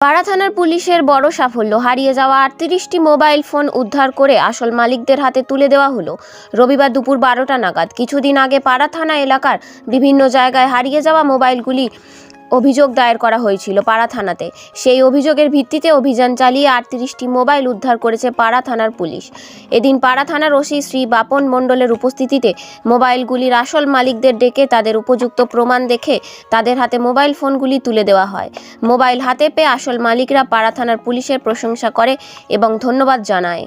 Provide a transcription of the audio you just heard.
পাড়া থানার পুলিশের বড় সাফল্য, হারিয়ে যাওয়া আটত্রিশটি মোবাইল ফোন উদ্ধার করে আসল মালিকদের হাতে তুলে দেওয়া হলো। রবিবার দুপুর বারোটা নাগাদ, কিছুদিন আগে পাড়া থানা এলাকার বিভিন্ন জায়গায় হারিয়ে যাওয়া মোবাইলগুলি অভিযোগ দায়ের করা হয়েছিল পাড়া থানাতে। সেই অভিযোগের ভিত্তিতে অভিযান চালিয়ে আটত্রিশটি মোবাইল উদ্ধার করেছে পাড়া থানার পুলিশ। এদিন পাড়া থানার ওসি শ্রী বাপন মণ্ডলের উপস্থিতিতে মোবাইলগুলির আসল মালিকদের ডেকে তাদের উপযুক্ত প্রমাণ দেখে তাদের হাতে মোবাইল ফোনগুলি তুলে দেওয়া হয়। মোবাইল হাতে পেয়ে আসল মালিকরা পাড়া থানার পুলিশের প্রশংসা করে এবং ধন্যবাদ জানায়।